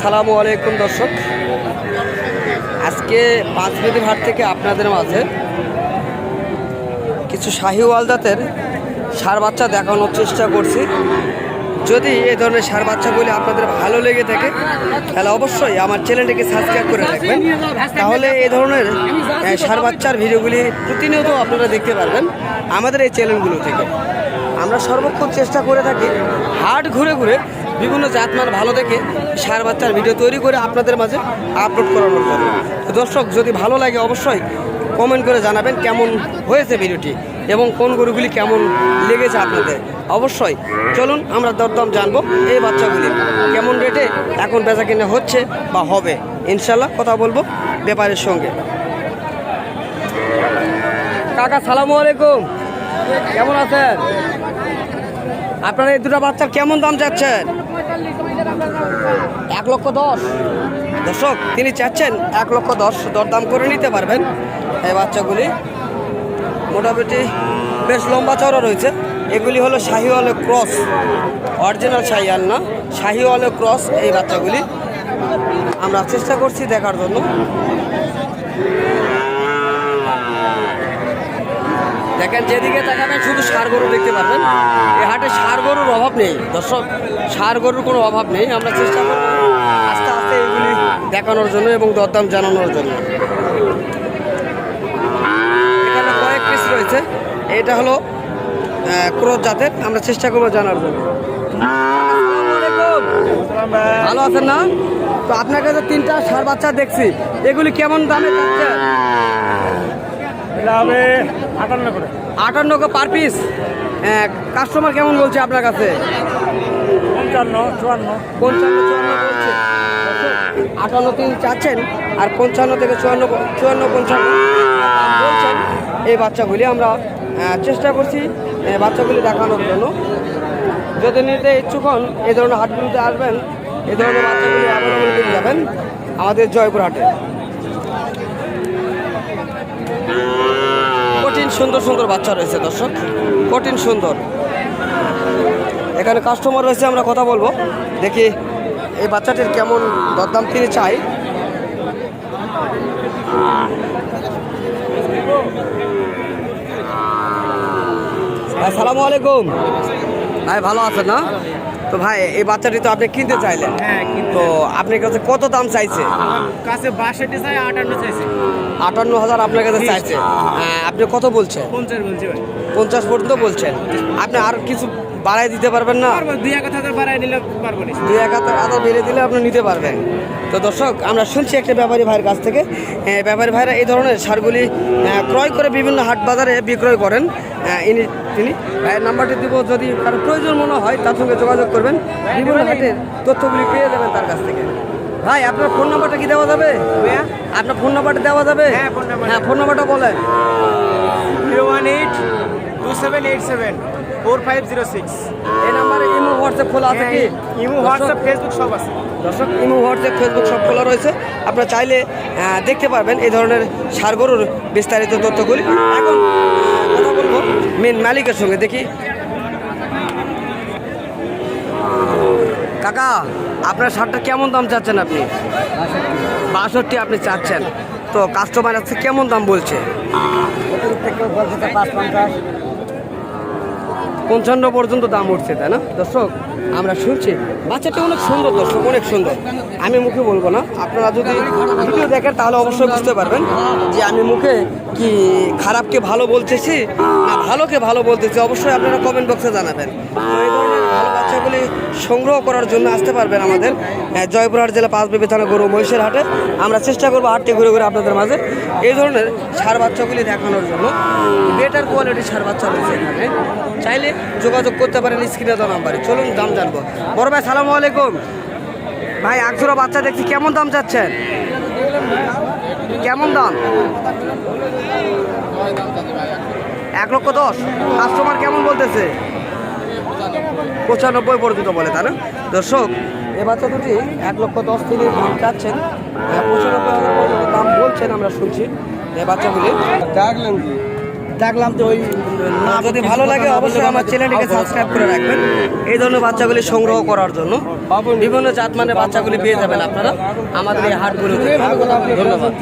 সালামু আলাইকুম, দর্শক। আজকে পাঁচ মিনিট হাট থেকে আপনাদের মাঝে কিছু শাহিওয়াল জাতের সার বাচ্চা দেখানোর চেষ্টা করছি। যদি এই ধরনের সার বাচ্চাগুলি আপনাদের ভালো লেগে থাকে, তাহলে অবশ্যই আমার চ্যানেলটিকে সাবস্ক্রাইব করে রাখবেন। তাহলে এই ধরনের সার বাচ্চার ভিডিওগুলি প্রতিনিয়ত আপনারা দেখতে পারবেন আমাদের এই চ্যানেলগুলো থেকে। আমরা সর্বক্ষণ চেষ্টা করে থাকি হাট ঘুরে ঘুরে বিভিন্ন জাতমান ভালো দেখে সার বাচ্চার ভিডিও তৈরি করে আপনাদের মাঝে আপলোড করানোর জন্য। দর্শক, যদি ভালো লাগে অবশ্যই কমেন্ট করে জানাবেন কেমন হয়েছে ভিডিওটি এবং কোন গরুগুলি কেমন লেগেছে আপনাদের। অবশ্যই চলুন আমরা দরদাম জানব এই বাচ্চাগুলি কেমন রেটে এখন বেচা কিনা হচ্ছে বা হবে। ইনশাল্লাহ কথা বলব ব্যাপারের সঙ্গে। কাকা, সালামু আলাইকুম। কেমন আছেন? আপনারা এই দুটো বাচ্চার কেমন দাম চাচ্ছেন? এক লক্ষ দশ। দর্শক, তিনি চাচ্ছেন এক লক্ষ দশ দরদাম করে নিতে পারবেন এই বাচ্চাগুলি। মোটামুটি বেশ লম্বা চওড়া রয়েছে। এগুলি হলো শাহিওয়ালে ক্রস, অরিজিনাল শাহিওয়াল না, শাহিওয়ালে ক্রস এই বাচ্চাগুলি। আমরা চেষ্টা করছি দেখার জন্য। দেখেন যেদিকে তাকাবেন শুধু সার গরু দেখতে পারবেন। এই হাটে সার গরুর অভাব নেই। দর্শক সার গরুর কোনো অভাব নেই। আমরা চেষ্টা করব আস্তে আস্তে এগুলি দেখানোর জন্য এবং দরদাম জানানোর জন্য। এখানে কয়েক পিস রয়েছে। এটা হলো ক্রোধ জাতের। আমরা চেষ্টা করব জানার জন্য। ভালো আছেন না? তো আপনার কাছে তিনটা সার বাচ্চা দেখছি। এগুলি কেমন দামে হবে আটান্ন করে। আটান্ন পার পিস কাস্টমার কেমন বলছে আপনার কাছে? পঞ্চান্ন চুয়ান্ন। পঞ্চান্ন চুয়ান্ন বলছে। আটান্ন তিনি চাচ্ছেন আর পঞ্চান্ন থেকে চুয়ান্ন চুয়ান্ন পঞ্চান্ন বলছেন। এই বাচ্চাগুলি আমরা চেষ্টা করছি বাচ্চাগুলি দেখানোর জন্য। যদি নিতে ইচ্ছুক হন এই ধরনের হাটগুলিতে আসবেন এই ধরনের বাচ্চাগুলি অ্যাভেলেবল পেয়ে যাবেন আমাদের জয়পুর হাটে সুন্দর সুন্দর বাচ্চা রয়েছে, দর্শক। কঠিন সুন্দর। এখানে কাস্টমার রয়েছে, আমরা কথা বলব। দেখি এই বাচ্চাটির কেমন দরদাম তিনি চাই। আসসালামু আলাইকুম। ভাই, ভালো আছেন, না? তো ভাই এই বাচ্চাটি তো আপনি কিনতে চাইলেন। হ্যাঁ কিন্তু তো আপনার কাছে কত দাম চাইছে? কাছে বাষট্টি চাই আটান্ন চাইছে। আটান্ন হাজার আপনার কাছে চাইছে। হ্যাঁ, আপনি কত বলছেন? পঞ্চাশ বলছি পঞ্চাশ পর্যন্ত বলছেন। আপনি আর কিছু বাড়াই দিতে পারবেন না? দুই এক হাজার বাড়াই নিলে পারব না। দুই এক হাজার বেড়ে দিলে আপনি নিতে পারবেন। তো দর্শক আমরা শুনছি একটা ব্যাপারী ভাইয়ের কাছ থেকে। ব্যাপারী ভাইরা এই ধরনের সারগুলি ক্রয় করে বিভিন্ন হাট বাজারে বিক্রয় করেন। ইনি তিনি। নাম্বারটি দিব যদি কারও প্রয়োজন মনে হয় তার সঙ্গে যোগাযোগ করবেন? বিভিন্ন হাটের তথ্যগুলি পেয়ে যাবেন তার কাছ থেকে। ভাই আপনার ফোন নাম্বারটা কি দেওয়া যাবে? আপনার ফোন নাম্বারটা দেওয়া যাবে? হ্যাঁ, number হ্যাঁ ফোন নাম্বারটা বলেন। Zero one eight two seven eight seven four five zero six. এই নাম্বারে ইমো হোয়াটসঅ্যাপ খোলা আছে কি? ইমো হোয়াটসঅ্যাপ ফেসবুক সব আছে। দর্শক ইমো হোয়াটসঅ্যাপ ফেসবুক সব খোলা রয়েছে। আপনারা চাইলে দেখতে পারবেন এই ধরনের সার গরুর বিস্তারিত তথ্যগুলি। এখন কথা বলব মেন মালিকের সঙ্গে। দেখি কাকা, আপনার সারটা কেমন দাম চাচ্ছেন আপনি? বাষট্টি আপনি চাচ্ছেন। তো কাস্টমার আছে, কেমন দাম বলছে? পঞ্চান্ন পর্যন্ত দাম উঠছে, তাই না? দর্শক আমরা শুনছি। বাচ্চাটা অনেক সুন্দর, দর্শক, অনেক সুন্দর। আমি মুখে বলব না। আপনারা যদি ভিডিও দেখেন, তাহলে অবশ্যই বুঝতে পারবেন যে আমি মুখে কি খারাপকে ভালো বলতেছি, না ভালোকে ভালো বলতেছি, অবশ্যই আপনারা কমেন্ট বক্সে জানাবেন। বাচ্চাগুলি সংগ্রহ করার জন্য আসতে পারবেন আমাদের জয়পুরহাট জেলা পাঁচ বিবি থানা গরু মহিষের হাটে। আমরা চেষ্টা করব হাটটি ঘুরে ঘুরে আপনাদের মাঝে এই ধরনের সার বাচ্চাগুলি দেখানোর জন্য। বেটার কোয়ালিটির সার বাচ্চা রয়েছে এখানে। চাইলে যোগাযোগ করতে পারেন স্ক্রিনে দেওয়া নাম্বারে। চলুন দাম জানব। বড় ভাই, সালামু আলাইকুম। ভাই একজোড়া বাচ্চা দেখছি, কেমন দাম চাচ্ছেন? কেমন দাম? এক লক্ষ দশ। কাস্টমার কেমন বলতেছে? পঁচানব্বই পর্যন্ত বলে না? দর্শক, এ বাচ্চা দুটি এক লক্ষ দশ তিনি দাম চাচ্ছেন। পঁচানব্বই হাজার পর্যন্ত দাম বলছেন, আমরা শুনছি। এ বাচ্চাগুলি দেখলেন দেখলাম তো ওই যদি ভালো লাগে অবশ্যই আমার চ্যানেলটিকে সাবস্ক্রাইব করে রাখবেন। এই ধরনের বাচ্চাগুলি সংগ্রহ করার জন্য। বিভিন্ন জাত মানে বাচ্চাগুলি পেয়ে যাবেন আপনারা। আমাদের এই হাটগুলোতে। ধন্যবাদ।